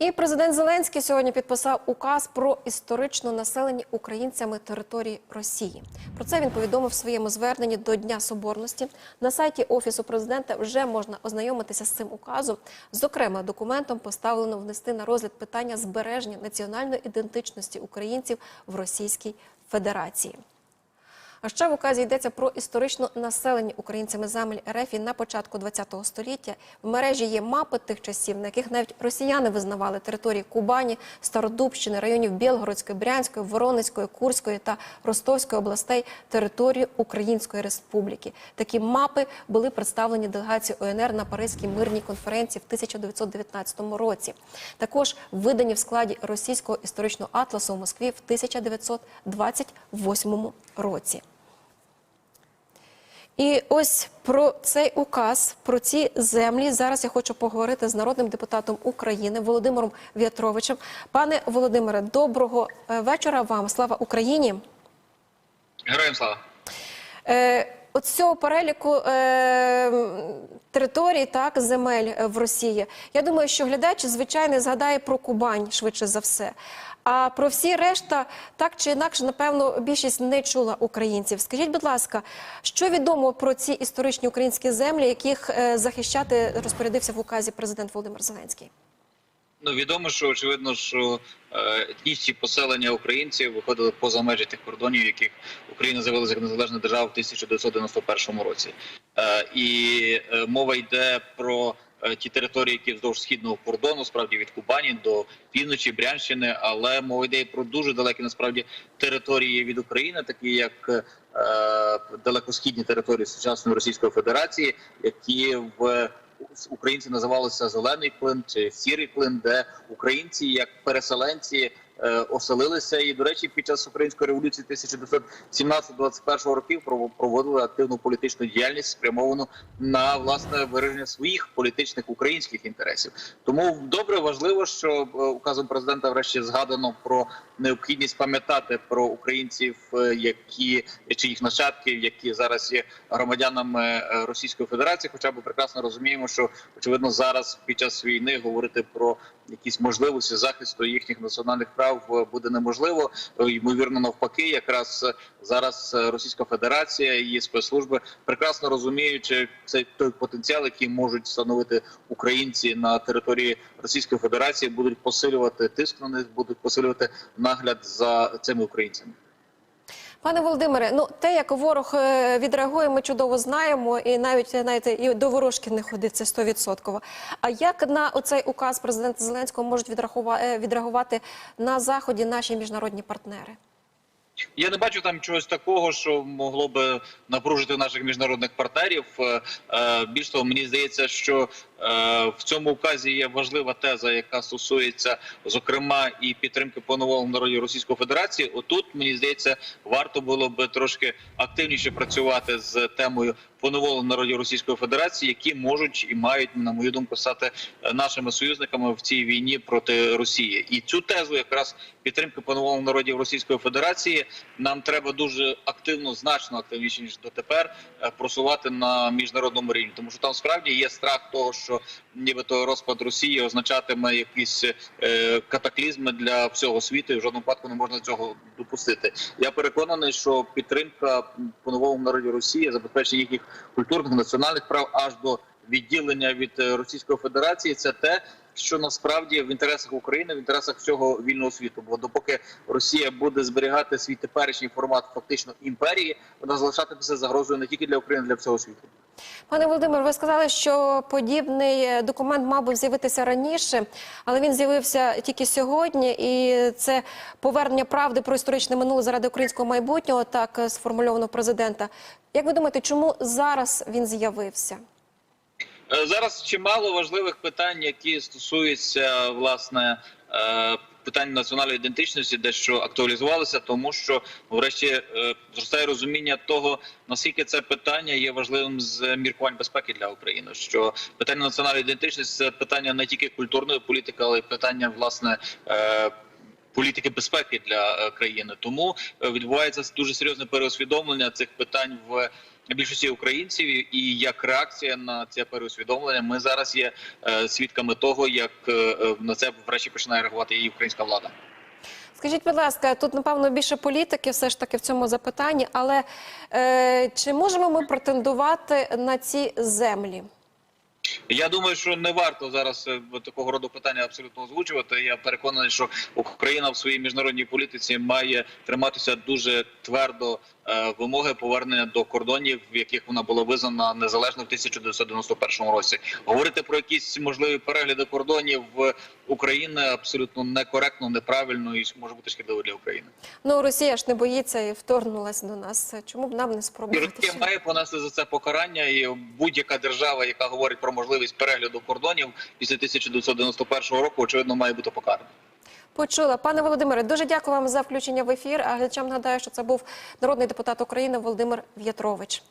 І президент Зеленський сьогодні підписав указ про історично населені українцями території Росії. Про це він повідомив в своєму зверненні до Дня Соборності. На сайті офісу президента вже можна ознайомитися з цим указом. Зокрема, документом поставлено внести на розгляд питання збереження національної ідентичності українців в Російській Федерації. А ще в указі йдеться про історично населені українцями земель РФ на початку ХХ століття. В мережі є мапи тих часів, на яких навіть росіяни визнавали території Кубані, Стародубщини, районів Білгородської, Брянської, Воронезької, Курської та Ростовської областей території Української Республіки. Такі мапи були представлені делегацією ОНР на Паризькій мирній конференції в 1919 році. Також видані в складі російського історичного атласу в Москві в 1928 році. І ось про цей указ, про ці землі зараз я хочу поговорити з народним депутатом України Володимиром В'ятровичем. Пане Володимире, доброго е, вечора вам. Слава Україні. Героям слава. Е, От цього переліку е, територій, так, земель е, в Росії. Я думаю, що глядач, звичайно, згадає про Кубань швидше за все. А про всі решта, так чи інакше, напевно, більшість не чула українців. Скажіть, будь ласка, що відомо про ці історичні українські землі, яких е, захищати розпорядився в указі президент Володимир Зеленський? Ну відомо, що очевидно, що етнічні поселення українців виходили поза межі тих кордонів, яких Україна з'явилася як незалежна держава в 1991 році. Е, і е, мова йде про е, ті території, які вздовж східного кордону, справді від Кубані до півночі Брянщини, але мова йде про дуже далекі насправді території від України, такі як далекосхідні території сучасної Російської Федерації, які в українці називалися зелений плин чи сірий плин, де українці як переселенці оселилися. І до речі, під час української революції 1917-21 років пров- проводили активну політичну діяльність, спрямовану на власне вираження своїх політичних українських інтересів. Тому добре важливо, що е, указом президента врешті згадано про необхідність пам'ятати про українців, е, які чи їх нащадків, які зараз є громадянами е, Російської Федерації. Хоча ми прекрасно розуміємо, що очевидно зараз під час війни говорити про якісь можливості захисту їхніх національних прав е, буде неможливо. Е, Ймовірно, навпаки, якраз е, зараз Російська Федерація і її спецслужби прекрасно розуміючи цей той потенціал, який можуть становити українці на території Російської Федерації, будуть посилювати тиск на них, будуть посилювати нагляд за цими українцями. Пане Володимире, ну те, як ворог е, відреагує, ми чудово знаємо, і навіть знаєте, і до ворожки не ходить це стовідсотково. А як на оцей указ президента Зеленського можуть е, відреагувати на заході наші міжнародні партнери? Я не бачу там чогось такого, що могло би напружити наших міжнародних партнерів. Е, Більш того, мені здається, що в цьому указі є важлива теза, яка стосується зокрема і підтримки по-новому Російської Федерації. Отут мені здається, варто було би трошки активніше працювати з темою по-новому народі Російської Федерації, які можуть і мають, на мою думку, стати е, нашими союзниками в цій війні проти Росії. І цю тезу якраз підтримки по-новому народів Російської Федерації нам треба дуже активно, значно активніше ніж дотепер е, просувати на міжнародному рівні, тому що там справді є страх того, що нібито розпад Росії означатиме якісь е, катаклізми для всього світу, і в жодному випадку не можна цього допустити. Я переконаний, що підтримка по новому народі Росії, забезпечення їхніх культурних національних прав аж до відділення від е, Російської Федерації, це те, що насправді в інтересах України, в інтересах всього вільного світу. Бо допоки Росія буде зберігати свій теперішній формат фактично імперії, вона залишатиметься загрозою не тільки для України, для всього світу. Пане Володимир, ви сказали, що подібний документ мав би з'явитися раніше, але він з'явився тільки сьогодні, і це повернення правди про історичне минуле заради українського майбутнього, так сформульовано президента. Як ви думаєте, чому зараз він з'явився? Е, Зараз чимало важливих питань, які стосуються власне е, питань національної ідентичності, дещо актуалізувалися, тому що врешті е, зростає розуміння того, наскільки це питання є важливим з міркувань безпеки для України. Що питання національної ідентичності це питання не тільки культурної політики, але й питання власне. Політики безпеки для е, країни тому е, відбувається дуже серйозне переосвідомлення цих питань в більшості українців, і як реакція на це переусвідомлення, ми зараз є е, свідками того, як на це врешті починає реагувати і українська влада. Скажіть, будь ласка, тут напевно більше політики, все ж таки в цьому запитанні, але е, чи можемо ми претендувати на ці землі? Я думаю, що не варто зараз е, такого роду питання абсолютно озвучувати. Я переконаний, що Україна в своїй міжнародній політиці має триматися дуже твердо вимоги повернення до кордонів, в яких вона була визнана незалежно в 1991 році. Говорити про якісь можливі перегляди кордонів України абсолютно некоректно, неправильно і може бути шкідливо для України. Ну Росія ж не боїться і вторгнулася до нас. Чому б нам не спробувати? Росія має понести за це покарання, і будь-яка держава, яка говорить про можливість перегляду кордонів після 1991 року, очевидно, має бути покарана. Почула, пане Володимире, дуже дякую вам за включення в ефір. А глядачам нагадаю, що це був народний депутат України Володимир В'ятрович.